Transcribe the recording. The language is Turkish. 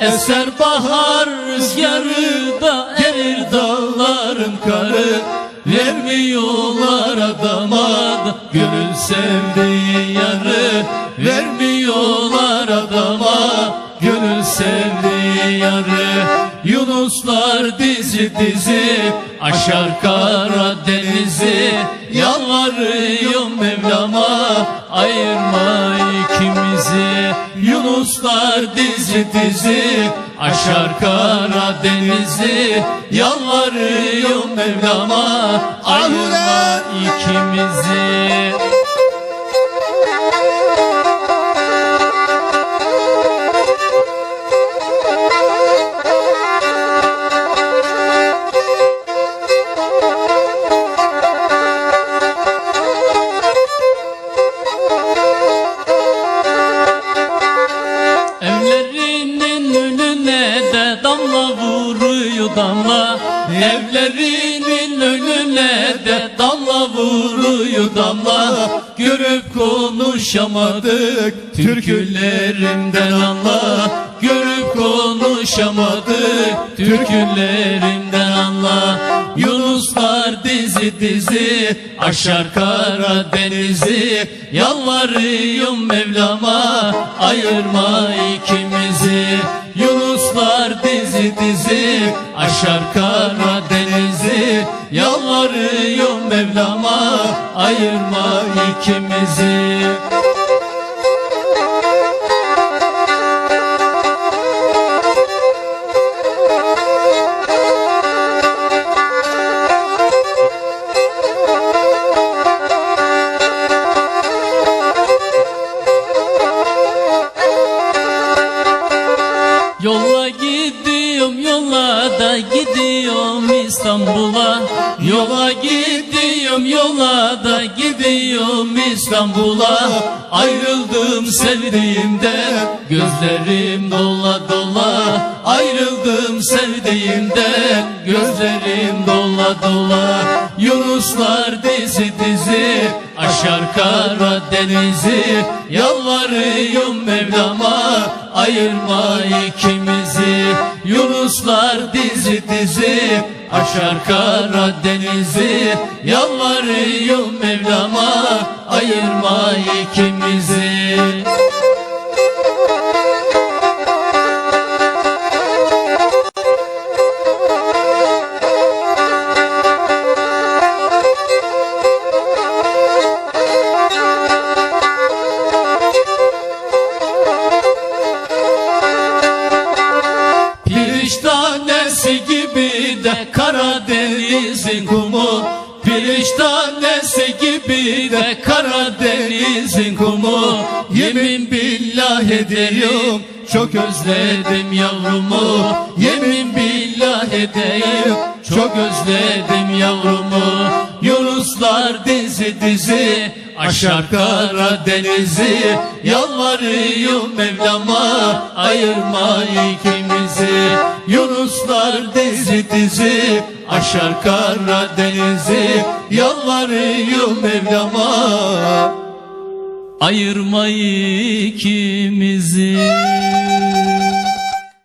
Eser bahar rüzgarı da erir dağların karı. Vermiyorlar adama da gönül sevdiği yarı. Vermiyorlar adama gönül sevdiği yarı. Yunuslar dizi dizi aşar kara denizi Yalvarıyorum Mevlam'a ayırma ikimizi Yunuslar dizi dizi aşar kara denizi Yalvarıyorum Mevlam'a ayırma ikimizi önüne de damla vuruyor damla. Evlerinin önüne de damla vuruyor damla. Görüp konuşamadık türkülerimden anla. Görüp konuşamadık türkülerimden anla. Yunuslar dizi dizi aşar kara denizi. Yalvarıyorum Mevlam'a ayırma ikimizi. Yunuslar dizi dizi aşar kara denizi. Yalvarıyorum Mevlam'a ayırma ikimizi gidiyorum İstanbul'a. Yola gidiyorum yola da gidiyorum İstanbul'a. Ayrıldım sevdiğimden gözlerim dola dola. Ayrıldım sevdiğimden gözlerim dola dola. Yunuslar dizi dizi aşar kara denizi. Yalvarıyorum Mevlam'a ayırma ikimizi Yunuslar dizi dizi aşar kara denizi. Yalvarıyorum Mevlam'a ayırma ikimizi Karadeniz'in kumu Pirinç tanesi gibi de Karadeniz'in kumu. Yemin billah ediyorum çok özledim yavrumu. Yemin billah edeyim çok özledim yavrumu. Yunuslar dizi dizi aşar kara denizi. Yalvarıyorum Mevlam'a ayırma ikimizi. Yunuslar dizi dizi aşar kara denizi Yalvarıyorum Mevlam'a. Ayırma ikimizi